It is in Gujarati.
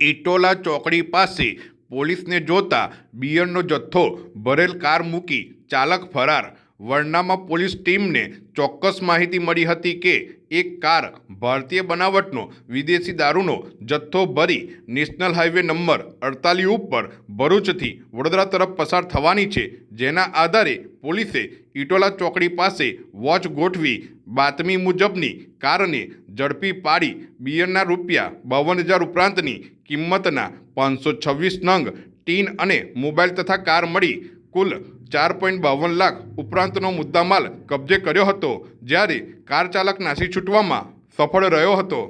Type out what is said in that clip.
ઇટોલા ચોકડી પાસે પોલીસને જોતા બિયરનો જથ્થો ભરેલ કાર મૂકી ચાલક ફરાર. વરનામા પોલીસ ટીમને ચોક્કસ માહિતી મળી હતી કે એક કાર ભારતીય બનાવટનો વિદેશી દારૂનો જથ્થો ભરી નેશનલ હાઈવે નંબર અડતાલીસ ઉપર ભરૂચથી વડોદરા તરફ પસાર થવાની છે, જેના આધારે પોલીસે ઇટોલા ચોકડી પાસે વોચ ગોઠવી બાતમી મુજબની કારને ઝડપી પાડી બિયરના રૂપિયા બાવન હજાર ઉપરાંતની કિંમતના પાંચસો છવ્વીસ નંગ, ટીન અને મોબાઈલ તથા કાર મળી કુલ ચાર પોઈન્ટ બાવન લાખ ઉપરાંતનો મુદ્દામાલ કબજે કર્યો હતો જ્યારે કાર ચાલક નાસી છૂટવામાં સફળ રહ્યો હતો.